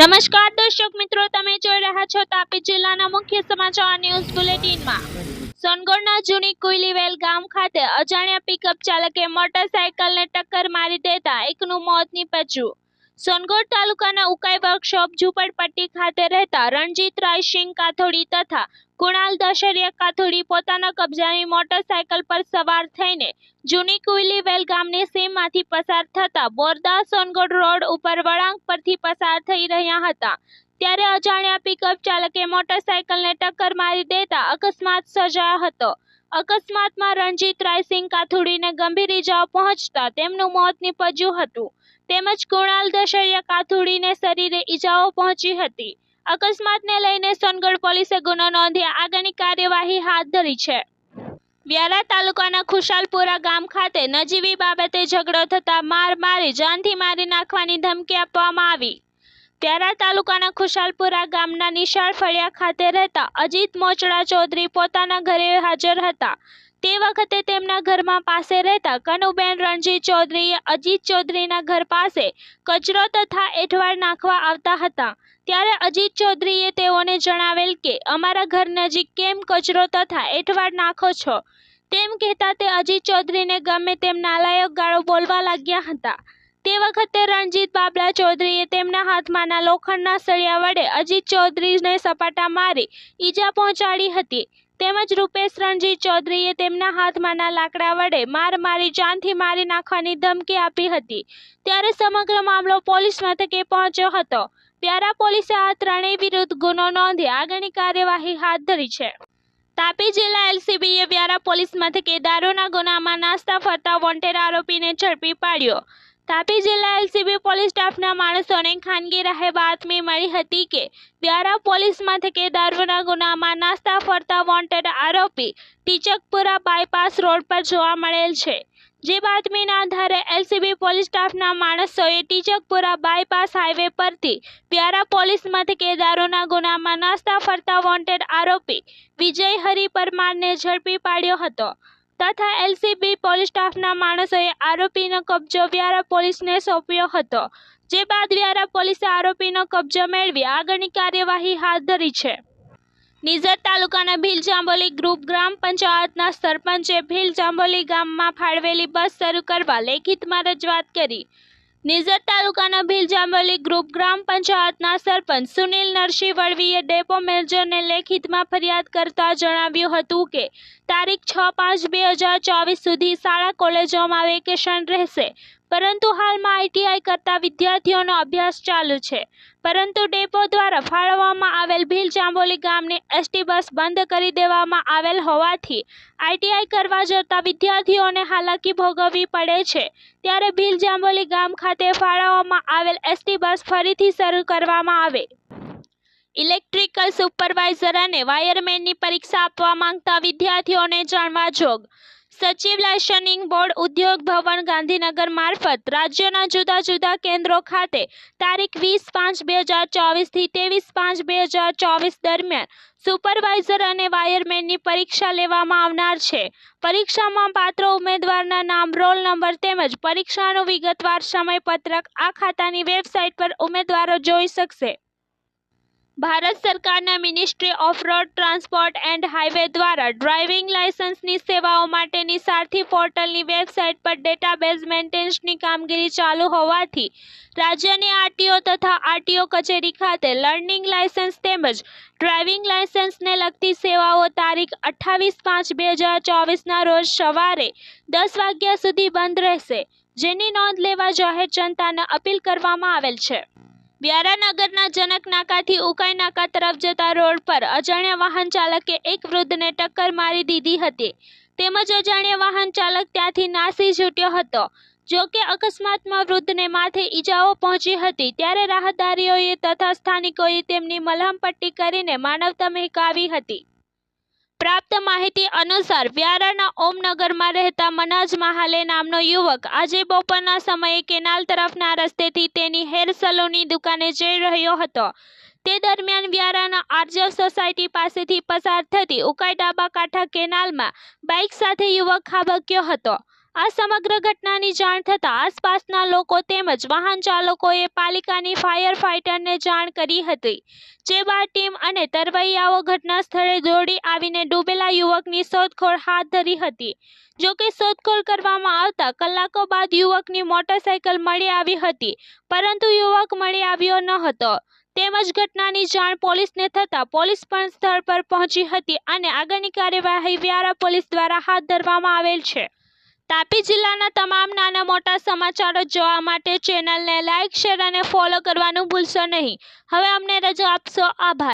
નમસ્કાર દર્શક મિત્રો, તમે જોઈ રહ્યા છો તાપી જિલ્લાના મુખ્ય સમાચાર ન્યૂઝ બુલેટિનમાં. સોનગઢના જૂની કુઈલીવેલ ગામ ખાતે અજાણ્યા પિકઅપ ચાલકે મોટરસાયકલને ટક્કર મારી દેતા એકનું મોત નીપજ્યું. સોનગઢ તાલુકાના ઉકાઈ વર્કશોપ ઝુંપડપટ્ટી ખાતે રહેતા રણજીત રાયસિંહ કાથોડી તથા કુણાલ દશરિયા કાથોડી પોતાના કબજાની મોટરસાયકલ પર સવાર થઈને જૂની કુઈલીવેલ ગામની સીમમાંથી પસાર થતા બોરદા સોનગઢ રોડ ઉપર વળાંક પરથી પસાર થઈ રહ્યા હતા. ત્યારે અજાણ્યા પિકઅપ ચાલકે મોટરસાયકલને ટક્કર મારી દેતા અકસ્માત સર્જાયો હતો. અકસ્માતમાં રણજીત રાયસિંહ કાથોડીને ગંભીર ઇજાઓ પહોંચતા તેમનું મોત નીપજ્યું હતું. તેમજ કુણાલ દશરિયા કાથુડીને શરીરે ઇજાઓ પહોંચી હતી. અકસ્માતને લઈને સોનગઢ પોલીસે ગુનો નોંધી આગળની કાર્યવાહી હાથ ધરી છે. વ્યારા તાલુકાના ખુશાલપુરા ગામ ખાતે નજીવી બાબતે ઝઘડો થતા માર મારી જાનથી મારી નાખવાની ધમકી આપવામાં આવી. વ્યારા તાલુકાના ખુશાલપુરા ગામના નિશાળ ફળિયા ખાતે રહેતા અજીત મોચડા ચૌધરી પોતાના ઘરે હાજર હતા. તે વખતે તેમના ઘરમાં પાસે રહેતા કનુબેન રણજીત ચૌધરીએ અજીત ચૌધરીના ઘર પાસે કચરો તથા એઠવાડ નાખવા આવતા હતા. ત્યારે અજીત ચૌધરીએ તેઓને જણાવેલ કે, અમારા ઘર નજીક કેમ કચરો તથા એઠવાડ નાખો છો? તેમ કહેતા તે અજીત ચૌધરીને ગમે તેમ નાલાયક ગાળો બોલવા લાગ્યા હતા. તે વખતે રણજીત બાબલા ચૌધરીએ તેમના હાથમાંના લોખંડના સળિયા વડે અજીત ચૌધરીને સપાટા મારી ઈજા પહોંચાડી હતી. તેમજ રૂપેશ રણજીત ચૌધરીએ તેમના હાથમાંના લાકડા વડે માર મારી, જાનથી મારી નાખવાની ધમકી આપી હતી. ત્યારે સમગ્ર મામલો પોલીસ મથકે પહોંચ્યો હતો. પ્યારા પોલીસે આ ત્રણેય વિરુદ્ધ ગુનો નોંધી આગળની કાર્યવાહી હાથ ધરી છે. તાપી જિલ્લા એલસીબીએ વ્યારા પોલીસ મથકે દારૂના ગુનામાં નાસ્તા ફરતા વોન્ટેડ આરોપીને ઝડપી પાડ્યો. તાપી જિલ્લા એલસીબી પોલીસ સ્ટાફના માણસોને ખાનગી રાહે બાતમી મળી હતી કે વ્યારા પોલીસ મથકે દારૂના ગુનામાં નાસ્તા ફરતા વોન્ટેડ આરોપી ટીચકપુરા બાયપાસ રોડ પર જોવા મળેલ છે. જે બાતમીના આધારે એલસીબી પોલીસ સ્ટાફના માણસોએ ટીચકપુરા બાયપાસ હાઈવે પરથી વ્યારા પોલીસ મથકે દારૂના ગુનામાં નાસ્તા ફરતા વોન્ટેડ આરોપી વિજય હરિ પરમારને ઝડપી પાડ્યો હતો. તથા એલસીબી પોલીસ સ્ટાફના માણસોએ આરોપીનો કબજો વ્યારા પોલીસને સોંપ્યો હતો. જે બાદ વ્યારા પોલીસે આરોપીનો કબજો મેળવી આગળની કાર્યવાહી હાથ ધરી છે. નિઝર તાલુકાના ભીલ જાંબોલી ગ્રુપ ગ્રામ પંચાયતના સરપંચે ભીલ જાંબોલી ગામમાં ફાળવેલી બસ શરૂ કરવા લેખિતમાં રજૂઆત કરી. નિઝર તાલુકાના ભીલ જાંબોલી ગ્રુપ ગ્રામ પંચાયતના સરપંચ સુનિલ નરસિંહ વળવીએ ડેપો મેનેજરને લેખિતમાં ફરિયાદ કરતા જણાવ્યું હતું કે તારીખ છ પાંચ બે હજાર ચોવીસ સુધી શાળા કોલેજોમાં વેકેશન રહેશે. પરંતુ હાલમાં આઈટીઆઈ કરતા વિદ્યાર્થીઓનો અભ્યાસ ચાલુ છે. પરંતુ ડેપો દ્વારા ફાળવવામાં આવેલ ભીલ ચાંબોલી ગામની એસટી બસ બંધ કરી દેવામાં આવેલ હોવાથી આઈટીઆઈ કરવા જતા વિદ્યાર્થીઓને હાલાકી ભોગવવી પડે છે. ત્યારે ભીલ જાંબોલી ગામ ખાતે ફાળવવામાં આવેલ એસટી બસ ફરીથી શરૂ કરવામાં આવે. ઇલેક્ટ્રિકલ સુપરવાઇઝર અને વાયરમેનની પરીક્ષા આપવા માંગતા વિદ્યાર્થીઓને જાણવા જોગ. સચિવ લાયસનિંગ બોર્ડ ઉદ્યોગ ભવન ગાંધીનગર મારફત રાજ્યના જુદા જુદા કેન્દ્રો ખાતે તારીખ વીસ પાંચ બે હજાર ચોવીસથી ત્રેવીસ પાંચ બે હજાર ચોવીસ દરમિયાન સુપરવાઇઝર અને વાયરમેનની પરીક્ષા લેવામાં આવનાર છે. પરીક્ષામાં પાત્ર ઉમેદવારના નામ, રોલ નંબર તેમજ પરીક્ષાનું વિગતવાર સમયપત્રક આ ખાતાની વેબસાઇટ પર ઉમેદવારો જોઈ શકશે. ભારત સરકારના ministry of road transport and highway દ્વારા ડ્રાઇવિંગ લાયસન્સની સેવાઓ માટેની સારથી પોર્ટલની વેબસાઇટ પર ડેટાબેઝ મેન્ટેનન્સની કામગીરી ચાલુ હોવાથી રાજ્યની આરટીઓ તથા આરટીઓ કચેરી ખાતે લર્નિંગ લાયસન્સ તેમજ ડ્રાઇવિંગ લાયસન્સને લગતી સેવાઓ તારીખ અઠ્ઠાવીસ પાંચ બે હજાર ચોવીસના રોજ સવારે દસ વાગ્યા સુધી બંધ રહેશે, જેની નોંધ લેવા જાહેર જનતાને અપીલ કરવામાં આવેલ છે. વ્યારા નગરના જનક નાકાથી ઉકાઈ નાકા તરફ જતા રોડ પર અજાણ્યા વાહન ચાલકે એક વૃદ્ધને ટક્કર મારી દીધી હતી. તેમજ અજાણ્યા વાહન ચાલક ત્યાંથી નાસી છૂટ્યો હતો. જો કે અકસ્માતમાં વૃદ્ધને માથે ઈજાઓ પહોંચી હતી, ત્યારે રાહદારીઓએ તથા સ્થાનિકોએ તેમની મલહમપટ્ટી કરીને માનવતા મહેકાવી હતી. પ્રાપ્ત માહિતી અનુસાર વ્યારાના ઓમનગરમાં રહેતા મનાજ મહાલે નામનો યુવક આજે બપોરના સમયે કેનાલ તરફના રસ્તેથી તેની હેર સલૂનની દુકાને જઈ રહ્યો હતો. તે દરમિયાન વ્યારાના આર્જવ સોસાયટી પાસેથી પસાર થતી ઉકાઈ ડાબા કાંઠા કેનાલમાં બાઇક સાથે યુવક ખાબક્યો હતો. આ સમગ્ર ઘટનાની જાણ થતાં આસપાસના લોકો તેમજ વાહન ચાલકોએ પાલિકાની ફાયર ફાઇટરને જાણ કરી હતી. જે બાદ ટીમ અને તરવૈયાઓ ઘટના સ્થળે દોડી આવીને ડૂબેલા યુવકની શોધખોળ હાથ ધરી હતી. જોકે શોધખોળ કરવામાં આવતા કલાકો બાદ યુવકની મોટરસાઇકલ મળી આવી હતી, પરંતુ યુવક મળી આવ્યો ન હતો. તેમજ ઘટનાની જાણ પોલીસને થતાં પોલીસ પણ સ્થળ પર પહોંચી હતી અને આગળની કાર્યવાહી વ્યારા પોલીસ દ્વારા હાથ ધરવામાં આવેલ છે. તાપી જિલ્લાના તમામ નાના મોટા સમાચારો જોવા માટે ચેનલને લાઇક શેર અને ફોલો કરવાનું ભૂલશો નહીં. હવે અમને રજા આપશો. આભાર.